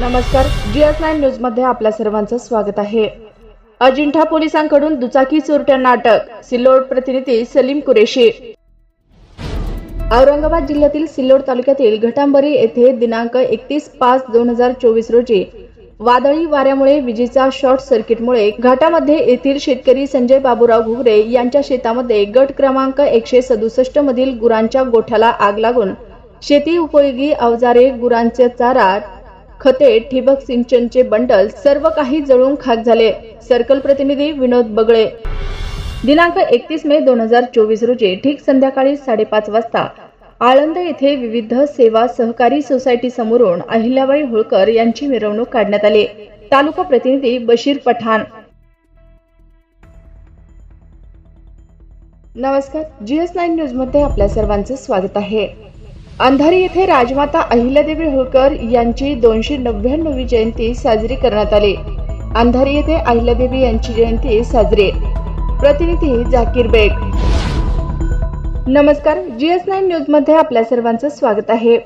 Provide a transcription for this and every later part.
नमस्कार GS nine न्यूजमध्ये आपल्या सर्वांचं स्वागत आहे. अजिंठा पोलिसांकडून दुचाकी चोरट्यांना अटक सिल्लोड प्रतिनिधी सलीम कुरेशी. औरंगाबाद जिल्ह्यातील सिल्लोड तालुक्यातील घटांबरी येथे दिनांक एकतीस पाच दोन हजार चोवीस रोजी वादळी वाऱ्यामुळे विजेचा शॉर्ट सर्किटमुळे घाटामध्ये येथील शेतकरी संजय बाबूराव घुगरे यांच्या शेतामध्ये गट क्रमांक एकशे सदुसष्ट मधील गुरांच्या गोठ्याला आग लागून शेती उपयोगी अवजारे गुरांचे चारा खते ठिबक सिंचनचे बंडल सर्व काही जळून खाक झाले. सर्कल प्रतिनिधी विनोद बगळे. दिनांक एकतीस मे दोन हजार चोवीस रोजी ठीक संध्याकाळी साडेपाच वाजता आळंद येथे विविध सेवा सहकारी सोसायटी समोरून अहिल्याबाई होळकर यांची मिरवणूक काढण्यात आली. तालुका प्रतिनिधी बशीर पठाण. नमस्कार जीएस नाईन न्यूजमध्ये आपल्या सर्वांचं स्वागत आहे. अंधारी येथे राजमाता अहिल्यादेवी होळकर यांची दोनशे नव्याण्णवी जयंती साजरी करण्यात आली. अंधारी येथे अहिल्यादेवी यांची जयंती साजरी. प्रतिनिधी जाकीर बेग. नमस्कार जीएस नाईन न्यूजमध्ये आपल्या सर्वांचं स्वागत आहे.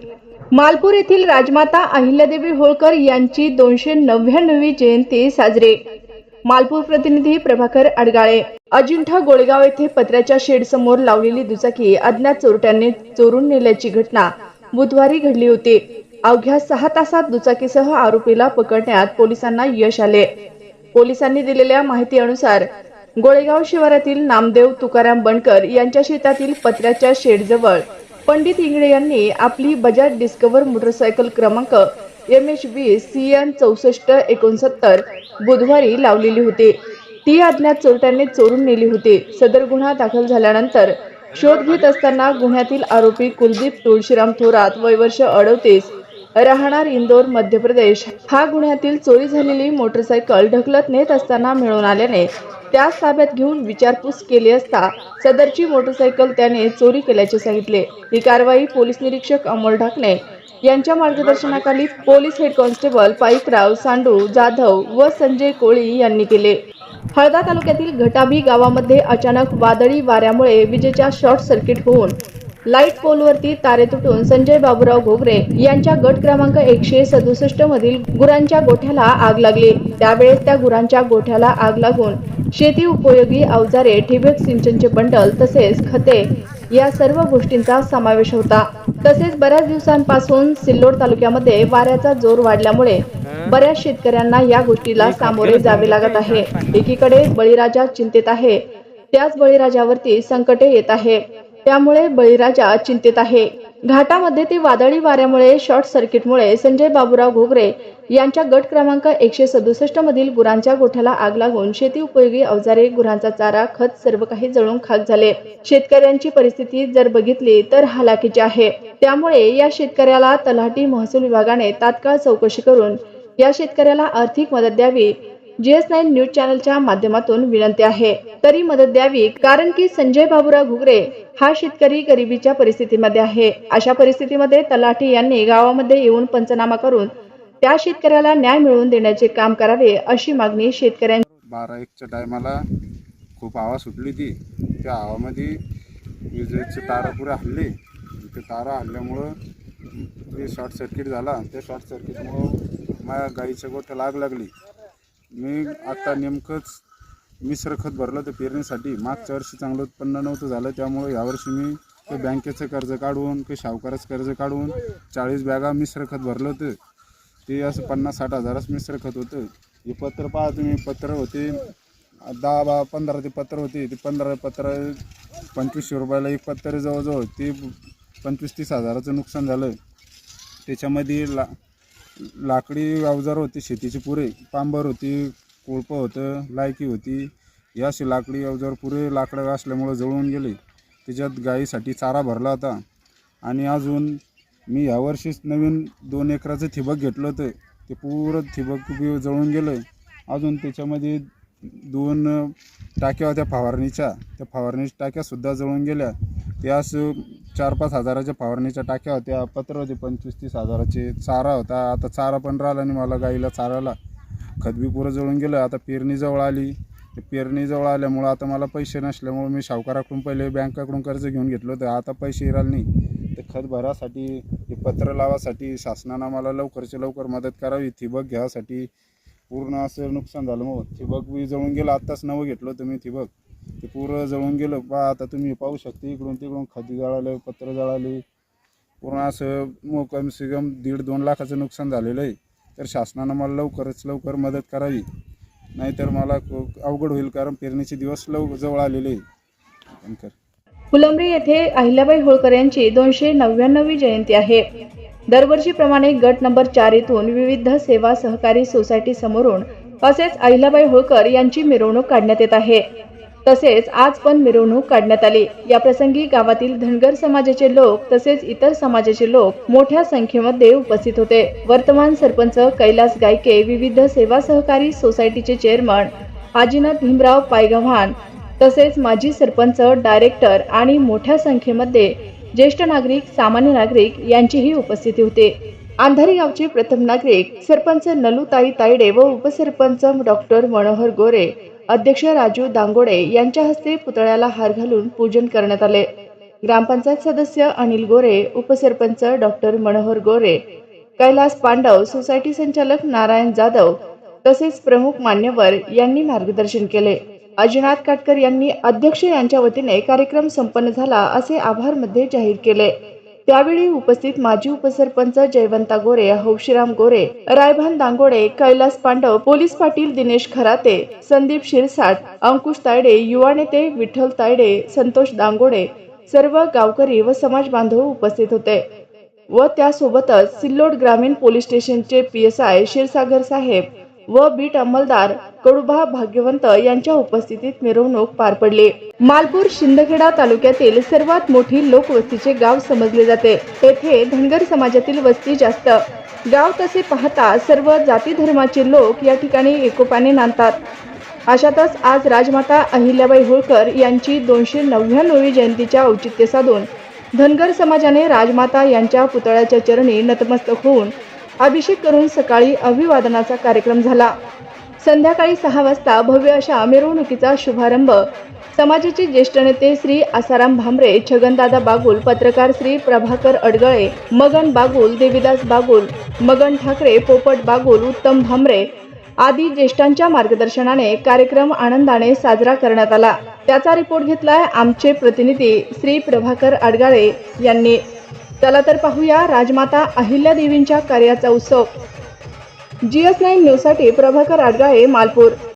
मालपूर येथील राजमाता अहिल्यादेवी होळकर यांची दोनशे नव्याण्णवी जयंती साजरी. मालपूर प्रतिनिधी प्रभाकर अडगाळे. अजिंठा गोळेगाव येथे पत्र्याच्या शेड समोर लावलेली दुचाकी अज्ञात चोरट्यांनी चोरून नेल्याची घटना बुधवारी घडली होती. अवघ्या सहा तासात दुचाकीसह आरोपीला पकडण्यात पोलिसांना यश आले. पोलिसांनी दिलेल्या माहिती अनुसार गोळेगाव शिवारातील नामदेव तुकाराम बनकर यांच्या शेतातील पत्र्याच्या शेडजवळ पंडित इंगळे यांनी आपली बजाज डिस्कवर मोटरसायकल क्रमांक M H B C N चौसष्ट एकोणसत्तर बुधवारी लावलेली होती. ती अज्ञात चोरट्यांनी चोरून नेली होती. सदर गुन्हा दाखल झाल्यानंतर शोध घेत असताना गुन्ह्यातील आरोपी कुलदीप तुळशीराम थोरात वय वर्ष अडवतीस राहणार इंदोर मध्य प्रदेश. हा गुन्ह्यातील चोरी झालेली मोटरसायकल ढकलत नेत असताना मिळून आल्याने त्यास ताब्यात घेऊन विचारपूस केली असता सदरची मोटरसायकल त्याने चोरी केल्याचे सांगितले. ही कारवाई पोलीस निरीक्षक अमोल ढाकणे यांच्या मार्गदर्शनाखाली police head constable Paikrao Sandu Jadhav व संजय कोळी यांनी केले. हळदा तालुक्यातील घटाबी गावामध्ये अचानक वादळी वाऱ्यामुळे विजेच्या शॉर्ट सर्किट होऊन लाइट पोलवरती तारे तुटून संजय बाबूराव घोगरे यांच्या गट क्रमांक एकशे सदुसष्ट मधील गुरांच्या गोठ्याला आग लागली. त्यावेळेस त्या गुरांच्या गोठ्याला आग लागून शेती उपयोगी अवजारे ठिबक सिंचनचे बंडल तसेच खते या सर्व गोष्टींचा समावेश होता. तसेच बऱ्याच दिवसांपासून सिल्लोड तालुक्यामध्ये वाऱ्याचा जोर वाढल्यामुळे बऱ्याच शेतकऱ्यांना या गोष्टीला सामोरे जावे लागत आहे. एकीकडे बळीराजा चिंतेत आहे. त्याच बळीराजावरती संकटे येत आहे. त्यामुळे बळीराजा चिंतित आहे. घाटामध्ये ती वादळी वाऱ्यामुळे शॉर्ट सर्किटमुळे संजय बाबूराव घोगरे यांच्या गट क्रमांक एकशे सदुसष्ट मधील गुरांच्या गोठ्याला आग लागून शेती उपयोगी अवजारे गुरांचा चारा खत सर्व काही जळून खाक झाले. शेतकऱ्यांची परिस्थिती जर बघितली तर हालाकीची आहे. त्यामुळे या शेतकऱ्याला तलाठी महसूल विभागाने तात्काळ चौकशी करून या शेतकऱ्याला आर्थिक मदत द्यावी. जीएस नाईन न्यूज चॅनलच्या माध्यमातून विनंती आहे. तरी मदत द्यावी कारण की संजय बाबूराव घुगरे हा शेतकरी गरिबीच्या परिस्थितीमध्ये आहे. अशा परिस्थितीमध्ये तलाठी यांनी गावामध्ये येऊन पंचनामा करून त्या शेतकऱ्याला न्याय मिळवून देण्याचे काम करावे अशी मागणी शेतकऱ्यांनी बारा एकच्या टायमाला खूप आवाज सुटली ती. त्या आवामध्ये विजेचे तारा पुरे हल्ले. ते तारा हल्ल्यामुळं ते शॉर्ट सर्किट झाला. त्या शॉर्ट सर्किटमुळं माझ्या गाईच्या गोठ्याला लाग लागली. मी आता नेमकंच मिश्र खत भरलं होतं पेरणीसाठी. मागच्या वर्षी चांगलं उत्पन्न नव्हतं झालं त्यामुळे यावर्षी मी ते बँकेचं कर्ज काढून ते सावकाराचं कर्ज काढून चाळीस बॅगा मिश्र खत भरलं होतं. ते असं पन्नास साठ हजारच मिश्र खत होतं. हे पत्र पहा तुम्ही पत्र होते दहा बा पंधरा ते पत्र होते. ते पंधरा पत्र पंचवीसशे रुपयाला एक पत्र जवळजवळ ते पंचवीस तीस हजाराचं नुकसान झालं. त्याच्यामध्ये ला लाकडी अवजार होते शेतीचे पुरे पांबर होती कोळपं होतं लायकी होती. या अशी लाकडी अवजार पुरे लाकडं असल्यामुळं जळून गेले. त्याच्यात गाईसाठी चारा भरला होता. आणि अजून मी यावर्षीच नवीन दोन एकराचं ठिबक घेतलं होतं. ते पुरं ठिबक बी जळून गेलं. अजून त्याच्यामध्ये दोन टाक्या होत्या फवारणीच्या. त्या फवारणीच्या टाक्यासुद्धा जळून गेल्या. त्यास असं चार पाच हजाराच्या फवारणीच्या टाक्या होत्या. पत्र होते पंचवीस तीस हजाराचे चारा होता. आता चारा पण राहिला आणि मला गाईला चाराला. खत पुरं जळून गेलं आता पेरणीजवळ आली. ते पेरणीजवळ आल्यामुळं आता मला पैसे नसल्यामुळं मी सावकाराकडून पहिले बँकाकडून कर्ज घेऊन घेतलं होतं. आता पैसे राहिले नाही. ते खत भरासाठी ते पत्र लावासाठी शासनानं मला लवकरच्या लवकर मदत करावी. ठिबक घ्यासाठी पूर्ण असं नुकसान झालं. मग ठिबक बी जळून गेलं आत्ताच नवं घेतलं होतं मी ठिबक. ते पूर्ण जळून गेलं. पहा आता तुम्ही पाहू शकता इकडून तिकडून खत जळालं पत्र जळाले. पूर्ण असं मग कम कम दीड दोन लाखाचं नुकसान झालेलं आहे. तर शासनानं मला लवकरच लवकर मदत करावी. नाहीतर मला अवघड होईल कारण पेरणीचे दिवस लव जवळ आलेले फुलंब्री येथे अहिल्याबाई होळकर यांची दोनशे नव्याण्णवी जयंती आहे. दरवर्षीप्रमाणे गट नंबर चार येथून विविध सेवा सहकारी सोसायटी समोरून तसेच अहिल्याबाई होळकर यांची मिरवणूक काढण्यात येत आहे. तसेच आज पण मिरवणूक काढण्यात आली. या प्रसंगी गावातील धनगर समाजाचे लोक तसेच इतर समाजाचे लोक मोठ्या संख्येमध्ये उपस्थित होते. वर्तमान सरपंच कैलास गायके विविध सेवा सहकारी सोसायटीचे चेअरमन आजीनाथ भीमराव पायगव्हाण तसेच माजी सरपंच डायरेक्टर आणि मोठ्या संख्येमध्ये ज्येष्ठ नागरिक सामान्य नागरिक यांचीही उपस्थिती होती. अंधारी गावचे प्रथम नागरिक सरपंच नलूताई तायडे व उपसरपंच डॉक्टर मनोहर गोरे अध्यक्ष राजू दांगोडे यांच्या हस्ते पुतळ्याला हार घालून पूजन करण्यात आले. ग्रामपंचायत सदस्य अनिल गोरे उपसरपंच डॉक्टर मनोहर गोरे कैलास पांडव सोसायटी संचालक नारायण जाधव तसेच प्रमुख मान्यवर यांनी मार्गदर्शन केले. अजिनाथ काटकर यांनी अध्यक्ष यांच्या वतीने कार्यक्रम संपन्न झाला असे आभारमध्ये जाहीर केले. त्यावेळी उपस्थित माजी उपसरपंच जयवंता गोरे हौशीराम गोरे रायभान दांगोडे कैलास पांडव पोलीस पाटील दिनेश खराते संदीप शिरसाट अंकुश तायडे युवा नेते विठ्ठल तायडे संतोष दांगोडे सर्व गावकरी व समाज बांधव उपस्थित होते व त्यासोबतच सिल्लोड ग्रामीण पोलीस स्टेशनचे पी एस आय क्षीरसागर साहेब व बीट अंमलदार कडुभा भाग्यवंत यांच्या उपस्थितीत मिरवणूक पार पडली. मालपूर शिंदखेडा तालुक्यातील सर्वात मोठी लोकवस्तीचे गाव समजले जाते. तेथे धनगर समाजातील वस्ती जास्त. गाव तसे पाहता सर्व जाती धर्माचे लोक या ठिकाणी एकोपाने नांदतात. अशातच आज राजमाता अहिल्याबाई होळकर यांची दोनशे नव्याण्णवी जयंतीच्या औचित्य साधून धनगर समाजाने राजमाता यांच्या पुतळ्याच्या चरणी नतमस्तक होऊन अभिषेक करून सकाळी अभिवादनाचा कार्यक्रम झाला. संध्याकाळी सहा वाजता भव्य अशा मिरवणुकीचा शुभारंभ. समाजाचे ज्येष्ठ नेते श्री आसाराम भांबरे छगनदादा बागुल पत्रकार श्री प्रभाकर अडगळे मगन बागुल देवीदास बागुल मगन ठाकरे पोपट बागुल उत्तम भांबरे आदी ज्येष्ठांच्या मार्गदर्शनाने कार्यक्रम आनंदाने साजरा करण्यात आला. त्याचा रिपोर्ट घेतलाय आमचे प्रतिनिधी श्री प्रभाकर अडगाळे यांनी. चला तर पाहूया राजमाता अहिल्यादेवींच्या कार्याचा उत्सव. जी एस नाईन न्यूजसाठी प्रभाकर आडगाळे मालपूर.